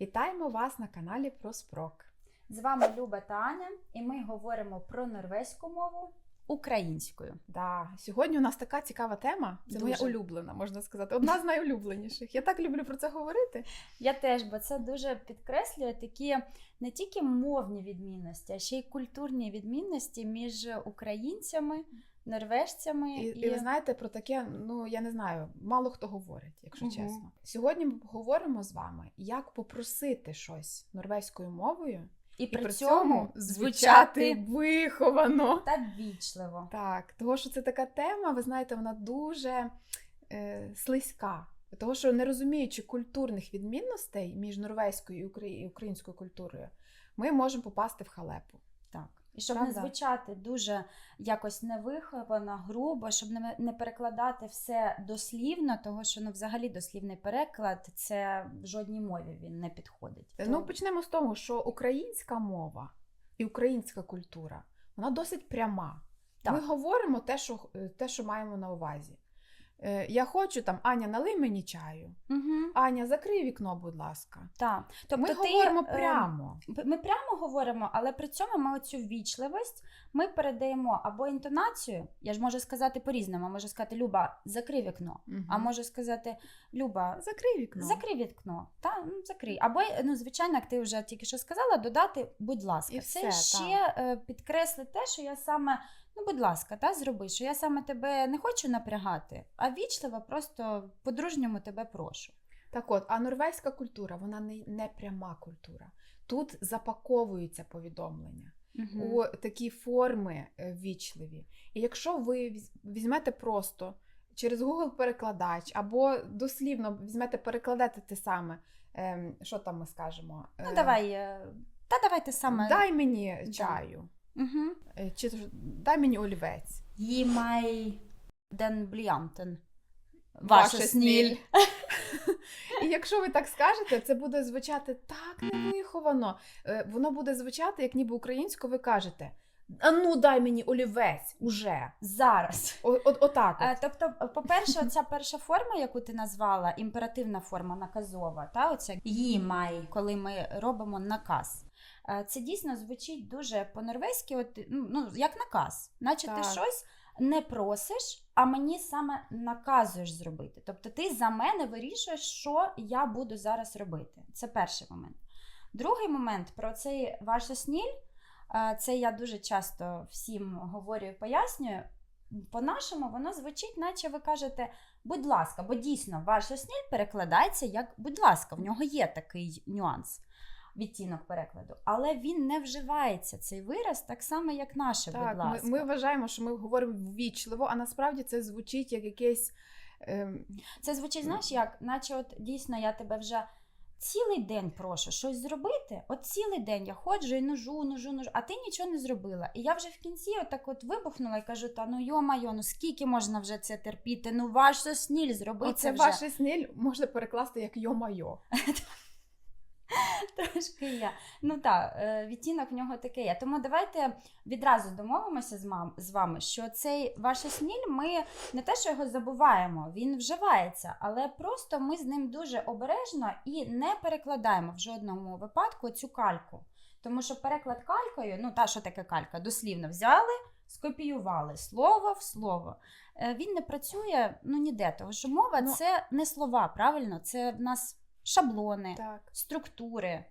Вітаємо вас на каналі Проспрок. З вами Люба та Аня, і ми говоримо про норвезьку мову українською. Да, сьогодні у нас така цікава тема. Це моя улюблена, можна сказати. Одна з найулюбленіших. Я так люблю про це говорити. Я теж, бо це дуже підкреслює такі не тільки мовні відмінності, а ще й культурні відмінності між українцями, норвежцями І, і ви знаєте, про таке, ну я не знаю, мало хто говорить, якщо Мгм. чесно. Сьогодні ми поговоримо з вами, як попросити щось норвезькою мовою, і і при, при цьому цьому звучати звучати виховано. та ввічливо. Так, того, що це така тема, ви знаєте, вона дуже е, слизька. Того, що не розуміючи культурних відмінностей між норвезькою і українською культурою, ми можемо попасти в халепу. І щоб Правда? не звучати дуже якось невиховано, грубо, щоб не, не перекладати все дослівно, того що ну, взагалі дослівний переклад це в жодній мові він не підходить. Ну, То- почнемо з того, що українська мова і українська культура вона досить пряма. Так. Ми говоримо те, що, е, те, що маємо на увазі. Е, Я хочу там, Аня, налий мені чаю. Угу. Аня, закрий вікно, будь ласка. Так. Тобто ми ти, говоримо е, прямо. Ми прямо говоримо, але при цьому ми оцю ввічливість ми передаємо або інтонацію. Я ж можу сказати по-різному. Можу сказати, Люба, закрий вікно. Мгм. А можу сказати, Люба, Закрий вікно. закрий вікно. Та, ну, закрий. Або, ну, звичайно, як ти вже тільки що сказала, додати, будь ласка. І Це все, ще е, підкреслить те, що я саме, ну, будь ласка, та, зроби, що я саме тебе не хочу напрягати, а вічливо, просто по-дружньому тебе прошу. Так от, а норвезька культура, вона не, не пряма культура. Тут запаковуються повідомлення Мгм. у такі форми е, ввічливі. І якщо ви візьмете просто через Google перекладач або дослівно візьмете перекладете те саме, ем, що там ми скажемо? Ну, Е, давай, е, та давайте саме. Дай мені чаю, Е, чи ж- дай мені олівець. Gi meg den blyanten. Ваша сніль. І якщо ви так скажете, це буде звучати так невиховано. Е, Воно буде звучати, як ніби українською ви кажете. А ну дай мені олівець уже. Зараз. О- от- Отак. Е, От. Тобто, по-перше, ця перша форма, яку ти назвала, імперативна форма наказова, та оця «їмай», коли ми робимо наказ. Е, Це дійсно звучить дуже по-норвезьки, от, ну, ну, як наказ. Наче ти щось не просиш, а мені саме наказуєш зробити. Тобто ти за мене вирішуєш, що я буду зараз робити. Це перший момент. Другий момент про цей ваша сніль. Е, Це я дуже часто всім говорю і пояснюю. По-нашому воно звучить, наче ви кажете, будь ласка, бо дійсно ваша сніль перекладається як будь ласка, в нього є такий нюанс, відтінок перекладу. Але він не вживається цей вираз так само, як наше, Так, будь ми, ласка. ми вважаємо, що ми говоримо ввічливо, а насправді це звучить як якесь. ем, Це звучить, знаєш, як, наче от дійсно я тебе вже цілий день прошу щось зробити. От цілий день я ходжу і ножу, ножу, ножу, а ти нічого не зробила. І я вже в кінці отак от вибухнула і кажу: та ну йо-майо, ну скільки можна вже це терпіти? Ну ваш сніль зроби Оце це вже. ваше сніль можна перекласти як йо-майо. Трошки є. Ну так, е, відтінок в нього такий є. Тому давайте відразу домовимося з, мам, з вами, що цей ваш сніль, ми не те, що його забуваємо, він вживається, але просто ми з ним дуже обережно і не перекладаємо в жодному випадку цю кальку. Тому що переклад калькою, ну та що таке калька, дослівно взяли, скопіювали слово в слово. Е, Він не працює ну ніде, тому що мова Ну, це не слова, правильно? Це в нас шаблони Так. структури,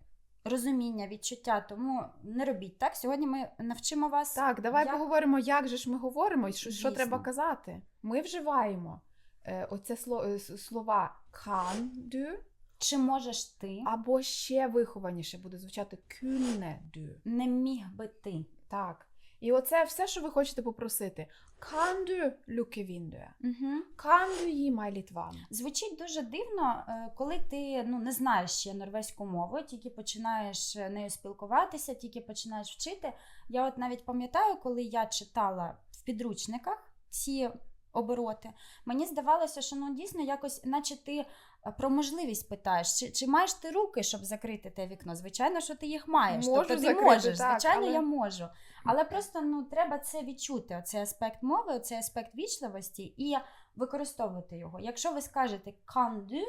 розуміння, відчуття. Тому не робіть так. Сьогодні ми навчимо вас. Так, давай як- поговоримо, як же ж ми говоримо і що, що треба казати. Ми вживаємо е, оце сло, е, слова can do, Чи можеш ти, або ще вихованіше буде звучати kunne do. не міг би ти. Так. І оце все, що ви хочете попросити. Канду du Канду litt vann? Звучить дуже дивно, е, коли ти ну, не знаєш ще норвезьку мову, тільки починаєш е, нею спілкуватися, тільки починаєш вчити. Я от навіть пам'ятаю, коли я читала в підручниках ці обороти, мені здавалося, що ну дійсно якось, наче ти е, про можливість питаєш, чи, чи маєш ти руки, щоб закрити те вікно? Звичайно, що ти їх маєш. Можу тобто ти закрити, можеш, так, звичайно, але- я можу. Але просто ну треба це відчути. Оцей аспект мови, оцей аспект вічливості і використовувати його. Якщо ви скажете can do,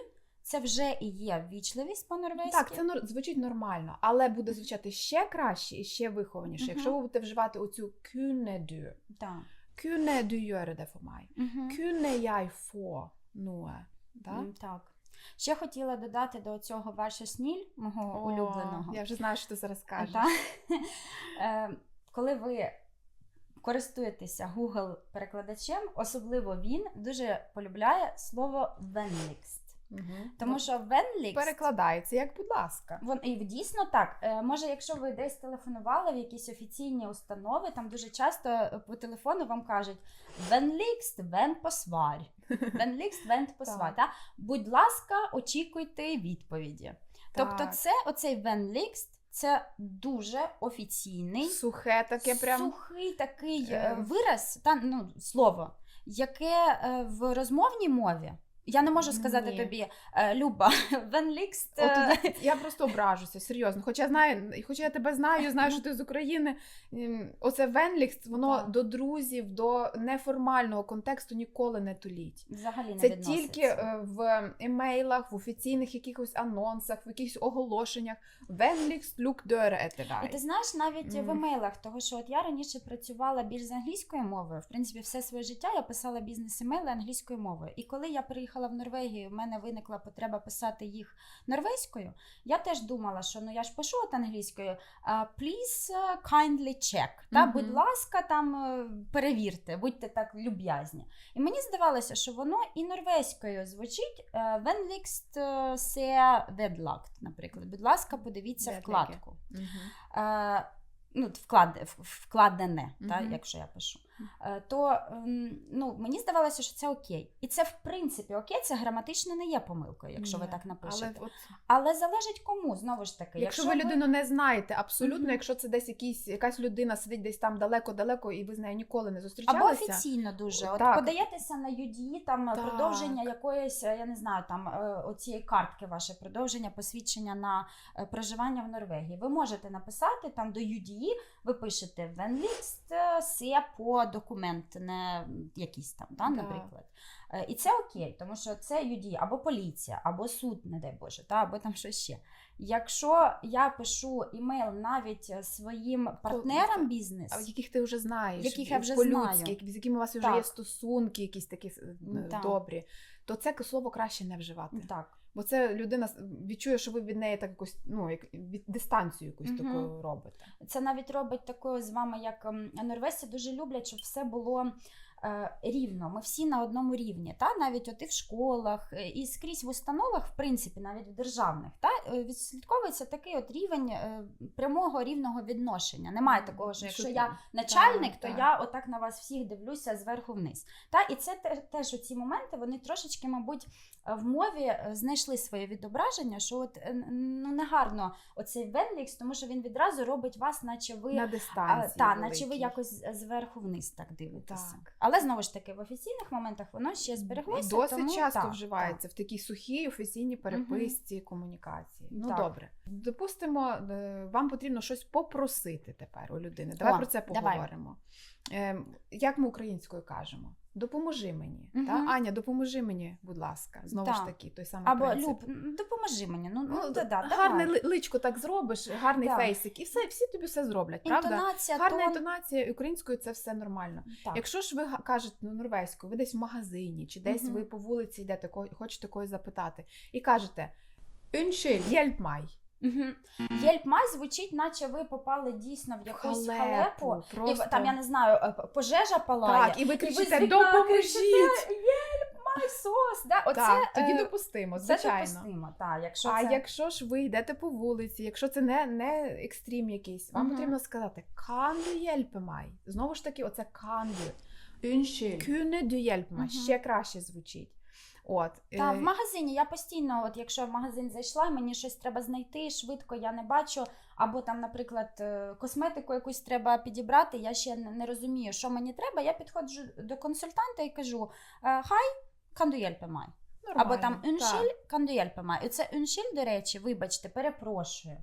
це вже і є ввічливість по-норвезьки. Так, це нор- звучить нормально, але буде звучати ще краще і ще вихованіше, Мгм. якщо ви будете вживати оцю du. Так. Kunne du gjøre det for meg? Мгм. Kunne jeg få noe? Да? Mm, так. Ще хотіла додати до цього верша сніль, мого О, улюбленого. Я вже знаю, що ти зараз кажеш. Е, Коли ви користуєтеся Google перекладачем, особливо він дуже полюбляє слово Венлікст. Мгм. Тому Ну, що Венлікст перекладається, як будь ласка. Вон і дійсно так. Е, Може, якщо ви десь телефонували в якісь офіційні установи, там дуже часто е, по телефону вам кажуть Венлікст, вен посвар. Венлікст, вен посвар. Та? Будь ласка, очікуйте відповіді. Тобто, це оцей венлікст. Це дуже офіційний, Сухе таке прям. сухий такий е, Е. вираз, та ну слово, яке в розмовній мові. Я не можу сказати Ні. тобі, е, Люба, венлікст. Е, я, я просто ображуся, серйозно. Хоча знаю, хоча я тебе знаю, знаю, що ти з України. Оце Венлікс, воно Так. до друзів, до неформального контексту ніколи не туліть. Взагалі не Це відноситься. тільки е, в емейлах, в офіційних якихось анонсах, в якихось оголошеннях. Венлікс люк дöre І ти знаєш, навіть Мгм. в емейлах, того що от я раніше працювала більш з англійською мовою. В принципі, все своє життя я писала бізнес-емейли англійською мовою. І коли я приїхала в Норвегію, в мене виникла потреба писати їх норвезькою. Я теж думала, що ну я ж пишу от англійською. Please uh, kindly check. Та, будь ласка, там е, перевірте, будьте так люб'язні. І мені здавалося, що воно і норвезькою звучить е, Венлікст се ведлакт, наприклад. Будь ласка, подивіться Vedlegge. вкладку. Угу. Е, ну, вклад, вкладене, та, якщо я пишу, е, то ем, ну, мені здавалося, що це окей. І це, в принципі, окей, це граматично не є помилкою, якщо ви так напишете. Але Але, залежить кому, знову ж таки. якщо, ви людину не знаєте, абсолютно, Мгм. якщо це десь якийсь, якась людина сидить десь там далеко-далеко, і ви з нею ніколи не Або офіційно дуже. От Так. подаєтеся на UDI, там Так. продовження якоїсь, е, я не знаю, там е, оцієї картки, ваше продовження посвідчення на е, проживання в Норвегії. Ви можете написати там до UDI, ви пишете Венлікст се по документ, не якийсь там, да, наприклад. Е, І це окей, тому що це UDI, або поліція, або суд, не дай Боже, та, або там щось ще. Якщо я пишу імейл навіть е, своїм партнерам бізнесу, яких ти вже знаєш, Яких я вже знаю. які- з якими у вас вже є стосунки, якісь такі е, Так. добрі, то це слово краще не вживати. так. Бо це людина відчує, що ви від неї так якось ну як від дистанцію якусь угу. таку робите. Це навіть робить такою з вами, як норвезці дуже люблять, щоб все було рівно. Ми всі на одному рівні. Та? Навіть от і в школах, е, і скрізь в установах, в принципі, навіть в державних, та? е, відслідковується такий от рівень е, прямого рівного відношення. Немає такого, що якщо я начальник, Так, то так. я отак на вас всіх дивлюся зверху вниз. Та? І це те- теж ці моменти, вони трошечки, мабуть, е, в мові е, знайшли своє відображення, що от е, ну, негарно оцей Венлікс, тому що він відразу робить вас, наче ви на дистанції. та, наче ви якось зверху вниз так дивитеся. Так. Але знову ж таки, в офіційних моментах воно ще збереглося. Досить тому, часто так, вживається в такій сухій офіційній переписці, комунікації. Ну Так. добре. Допустимо, е, вам потрібно щось попросити тепер у людини. Давай О, про це давай. Ем, Як ми українською кажемо? Допоможи мені. Мгм. Та? Аня, допоможи мені, будь ласка. Знову ж таки, той самий Або принцип. Люб, допоможи мені. Ну, ну, Ну, да, да, гарне давай. личко так зробиш, гарний Да. фейсик, і все, всі тобі все зроблять, правда? Інтонація, Гарна тон. інтонація українською це все нормально. Так. Якщо ж ви кажете ну, норвезькою, ви десь в магазині, чи десь Мгм. ви по вулиці йдете, хочете когось запитати, і кажете Unnskyld, hjälp mig. Угу. Єльп звучить, наче ви попали дійсно в якусь халепу. І просто... в- там, я не знаю, е, пожежа палає. Так, і ви і кричите, допоможіть! сос! Да? Оце, так, тоді е, допустимо, це звичайно. допустимо. Так, якщо а це... якщо ж ви йдете по вулиці, якщо це не, не екстрім якийсь, вам Мгм. потрібно сказати Kan du? Знову ж таки, оце hjälpa mig? Мгм. Ще краще звучить. От. Та, е, в магазині я постійно, от якщо в магазин зайшла, мені щось треба знайти, швидко я не бачу. Або там, наприклад, е, косметику якусь треба підібрати, я ще не розумію, що мені треба. Я підходжу до консультанта і кажу: «Е, Хай, du hjälpa? Або там нормально, так. «Unnskyld, kan du hjälpa meg?» І це «Unnskyld», до речі, вибачте, перепрошую.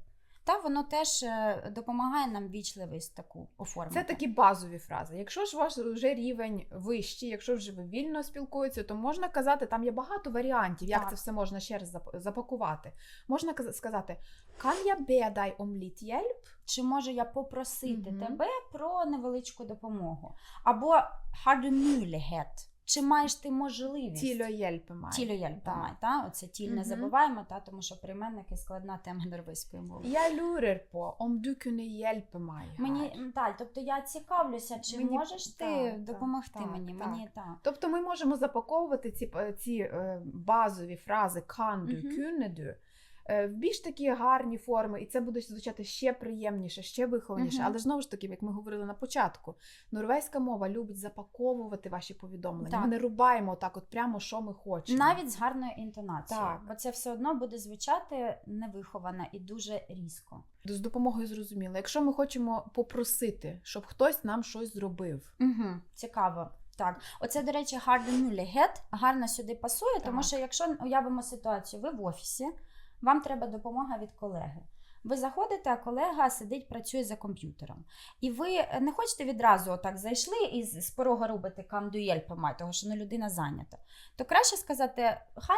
Та воно теж е, допомагає нам вічливість таку оформити. Це такі базові фрази. Якщо ж ваш вже рівень вищий, якщо вже ви вільно спілкуєтеся, то можна казати, там є багато варіантів, як Так. це все можна ще раз запакувати. Можна каз- сказати: Kan я be deg om hjelp? Чи можу я попросити Мгм. тебе про невеличку допомогу? Або har du? Чи маєш ти можливість? Тіло meg. Тіло Так. та? Оце тіль не забуваємо, та? тому що прийменники складна тема норвезької мови. På om du kunne hjelpe meg. Мені так, тобто я цікавлюся, чи Мені- можеш ти так, допомогти так, мені? так. Мені так. Тобто ми можемо запаковувати ці, п- ці е, базові фрази kan du, kunne du е, в більш такі гарні форми, і це буде звучати ще приємніше, ще вихованіше. Мгм. Але знову ж таки, як ми говорили на початку, норвезька мова любить запаковувати ваші повідомлення. Так. Ми не рубаємо так, от прямо що ми хочемо. Навіть з гарною інтонацією. Так. Бо це все одно буде звучати невиховано і дуже різко. з допомогою зрозуміло. Якщо ми хочемо попросити, щоб хтось нам щось зробив. Угу, цікаво. Так, оце, до речі, гарно нулігет гарно сюди пасує, тому що якщо уявимо ситуацію, ви в офісі, вам треба допомога від колеги. Ви заходите, а колега сидить, працює за комп'ютером. І ви не хочете відразу отак зайшли і з порога робити камдуєль помай, тому що ну, людина зайнята. То краще сказати, хай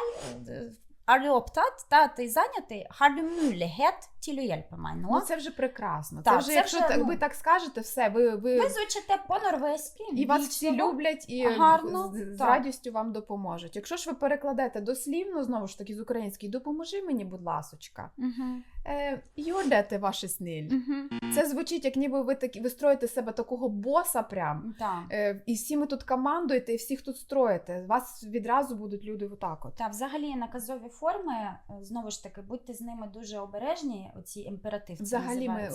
е, du opptatt? Та ти зайнятий? Har du mulighet til å hjelpe meg nå? Ну це вже прекрасно. Так, це вже, це якщо вже, так, ну, ви так скажете, все, ви, ви, Ви звучите по-норвезьки. і вас всі люблять і гарно, з, з радістю вам допоможуть. Якщо ж ви перекладете дослівно, знову ж таки з української, допоможи мені, будь ласочка. Мгм. Е, Йодете ваше сниль. Мгм. Це звучить, як ніби ви такі ви строїте себе такого боса прям. Так. Е, і всі ми тут командуєте, і всіх тут строїте. Вас відразу будуть люди отак от. Та взагалі наказові форми, е, знову ж таки, будьте з ними дуже обережні, оці імперативці. Взагалі, ми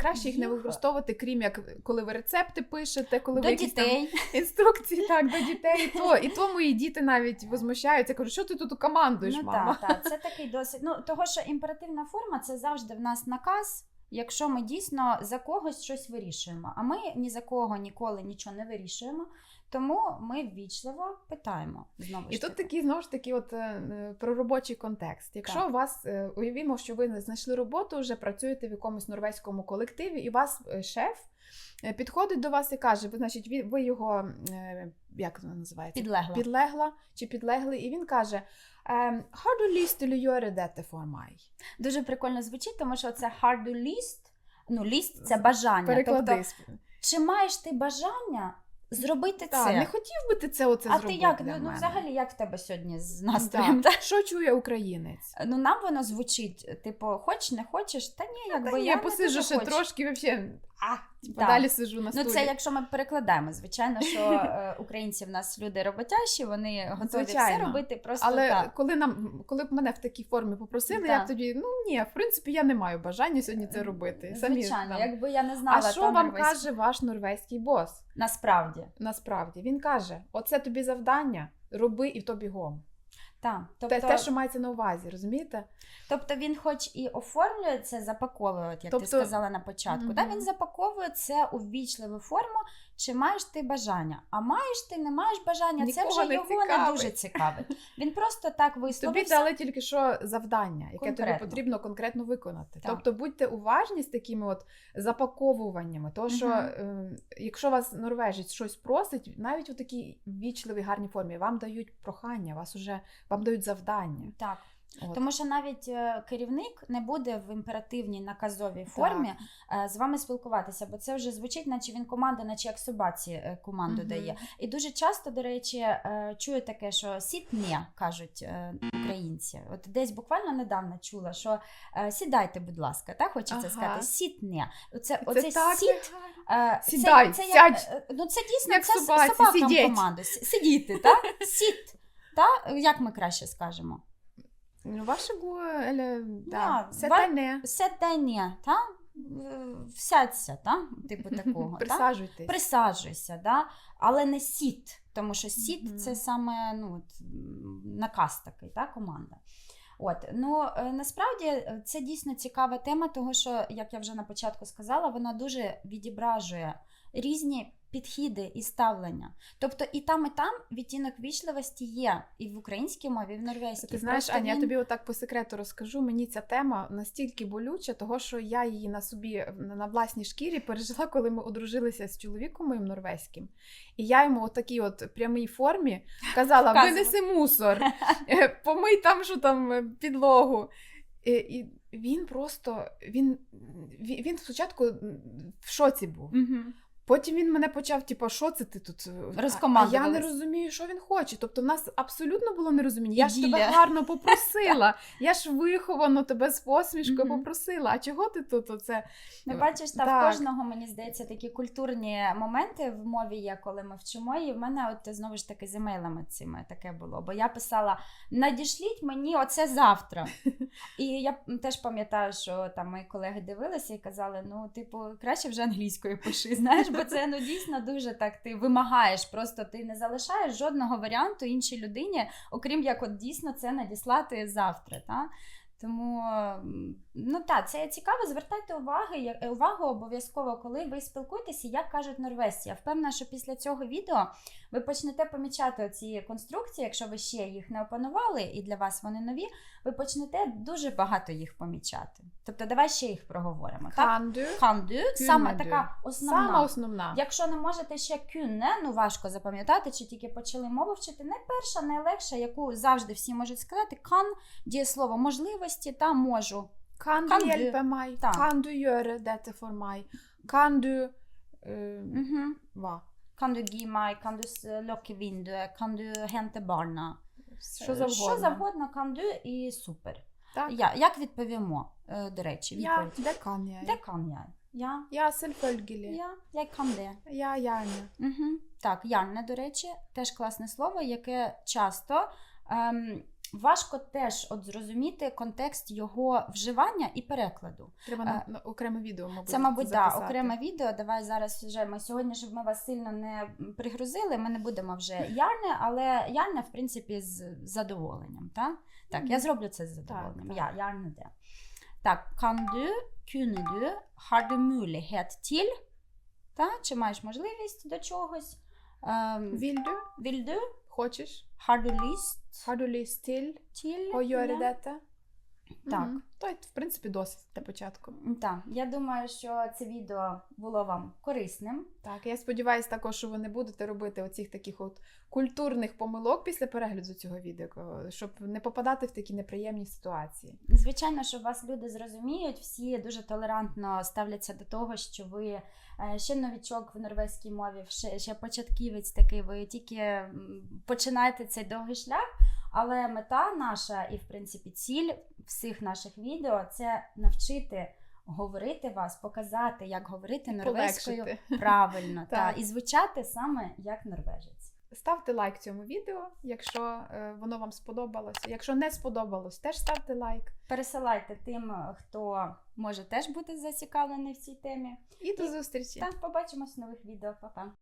краще їх не використовувати, крім як коли ви рецепти пишете, коли До ви якісь там дітей. інструкції так до дітей. І то, і то мої діти навіть возмущаються. Кажуть, що ти тут командуєш, ну, мама? Так, так, це такий досить. Ну, того, що імперативна форма це завжди в нас наказ. Якщо ми дійсно за когось щось вирішуємо, а ми ні за кого ніколи нічого не вирішуємо, тому ми ввічливо питаємо знову І ж тут такі знову ж таки, от е, е, про робочий контекст. Якщо Так. у вас е, уявімо, що ви знайшли роботу, вже працюєте в якомусь норвезькому колективі, і вас шеф підходить до вас і каже: ви, значить, ви, його е, як воно називається? підлегла. Підлегла чи підлеглий, і він каже: Har du lyst til å dette for meg? Дуже прикольно звучить, тому що це hard to list. Ну, ліст це бажання. Переклади. Тобто, чи маєш ти бажання зробити Так, це? не хотів би ти це оце а зробити ти як? для Ну, ну, мене? взагалі, як в тебе сьогодні з Так. настроєм? та? Що чує українець? Ну, нам воно звучить, типу, хоч не хочеш, та ні, якби Та я я посижу ще хочу. трошки, вообще, а, типу, далі сижу на стулі. Ну, це якщо ми перекладаємо. Звичайно, що е, українці в нас люди роботящі, вони готові все робити просто Але так. коли нам, коли б мене в такій формі попросили, я Так. б тоді, ну ні, в принципі, я не маю бажання сьогодні це робити. Самі Звичайно, якби я не знала, А що там вам норвезьку. каже ваш норвезький бос? насправді. Насправді він каже: оце тобі завдання, роби і то бігом. Так, тобто, те, що мається на увазі, розумієте? тобто він хоч і оформлює це, запаковує, от як Тобто- ти сказала на початку. Да, Мгм. він запаковує це у ввічливу форму, чи маєш ти бажання. А маєш ти, не маєш бажання, це вже не його не дуже цікавить. Він просто так Тобі дали тільки що завдання, яке тобі потрібно конкретно виконати. Так. Тобто будьте уважні з такими от запаковуваннями. Тому що е, якщо вас норвежець щось просить, навіть у такій вічливій гарній формі, вам дають прохання, вас уже вам дають завдання. Так. От. Тому що навіть е, керівник не буде в імперативній наказовій формі е, з вами спілкуватися, бо це вже звучить, наче він команда, наче як собаці е, команду Мгм. дає. І дуже часто, до речі, чую таке, що сітні кажуть українці. От десь буквально недавно чула, що сідайте, будь ласка, так хочеться Ага. сказати сітні. Оце, Це так сіт. Сідай, це, це сядь. Як, ну це дійсно Як це собаці, собакам сидіть. команду. Сидіти, так? Сіт. Та? Як ми краще скажемо? Ну, Вашого, еле, Да, це ва- та. Сядання, та? Типу такого. та? Присаджуйся, да? але не сіт, тому що сіт Мгм. це саме ну, от, наказ такий, та? команда. От, ну е, насправді е, це дійсно цікава тема, тому що, як я вже на початку сказала, вона дуже відображує різні підхіди і ставлення. Тобто і там, і там відтінок вічливості є і в українській мові, і в норвезькій. Ти знаєш, Просто Аня, я тобі отак по секрету розкажу. Мені ця тема настільки болюча, того що я її на собі на власній шкірі пережила, коли ми одружилися з чоловіком моїм норвезьким. І я йому у такій от прямій формі казала: винеси мусор, е, помий там, що там е, підлогу. І, і він просто він, він, він спочатку в шоці був. Мгм. Потім він мене почав, типу, що це ти тут? А- А я не розумію, що він хоче. Тобто, в нас абсолютно було нерозуміння. Я ж тебе гарно попросила. Я ж виховано тебе з посмішкою попросила. А чого ти тут? Оце? Ну, бачиш, та в кожного, мені здається, такі культурні моменти в мові є, коли ми вчимо. І в мене, от знову ж таки, з емейлами цими таке було. Бо я писала: надішліть мені оце завтра. І я теж пам'ятаю, що там мої колеги дивилися і казали: ну, типу, краще вже англійською пиши. Знаєш, бо це ну дійсно дуже так. Ти вимагаєш, просто ти не залишаєш жодного варіанту іншій людині, окрім як от дійсно це надіслати завтра. Та? Тому ну так, це цікаво. Звертайте уваги, е, увагу обов'язково, коли ви спілкуєтеся, як кажуть норвезці. Я впевнена, що після цього відео ви почнете помічати ці конструкції, якщо ви ще їх не опанували, і для вас вони нові, ви почнете дуже багато їх помічати. Тобто, давай ще їх проговоримо. Ханду. ханду саме така основна. Сама основна. Якщо не можете ще кюнне, ну важко запам'ятати, чи тільки почали мову вчити. Найперша, найлегша, яку завжди всі можуть сказати, кан дієслово можливості та можу. Kan Kan du- hjelpe meg? Так. Kan du gjøre dette for meg? Kan du е, Угу. hva? Kan du gi meg, kan du lukke vinduet, kan du hente barna. Що завгодно. Що завгодно, kan du і супер. Так. Я, як відповімо, е, до речі, Ja, det kan jeg. Де kan я? Я, Ja, selvfølgelig. я, я kan det. Ja, gjerne. Угу. Так, Янне, до речі, теж класне слово, яке часто ем, важко теж от зрозуміти контекст його вживання і перекладу. Треба на, на окреме відео, мабуть. Це, мабуть, да, окреме відео. Давай зараз вже ми сьогодні, щоб ми вас сильно не пригрузили, ми не будемо вже Ярне, але Ярне, в принципі, з задоволенням. Так, так я зроблю це з задоволенням. так. Я, Ярне де. Так, kan du, kunne du, har du mulighet til? Та? Чи маєш можливість до чогось? Ем, du? Vil du? Хочеш? Har du lyst Har du lyst til til? å gjøre Ja. dette? Так. То, й, в принципі, досить для початку. Так, я думаю, що це відео було вам корисним. Так, я сподіваюся також, що ви не будете робити оцих таких от культурних помилок після перегляду цього відео, щоб не попадати в такі неприємні ситуації. Звичайно, що вас люди зрозуміють, всі дуже толерантно ставляться до того, що ви е, ще новічок в норвезькій мові, ще, ще початківець такий, ви тільки починаєте цей довгий шлях. Але мета наша і, в принципі, ціль всіх наших відео це навчити говорити вас, показати, як говорити норвезькою Полегшити. правильно та, і звучати саме як норвежець. Ставте лайк цьому відео, якщо е, воно вам сподобалося. Якщо не сподобалось, теж ставте лайк. Пересилайте тим, хто може теж бути зацікавлений в цій темі. І до зустрічі! Так, побачимось в нових відео. Па-па.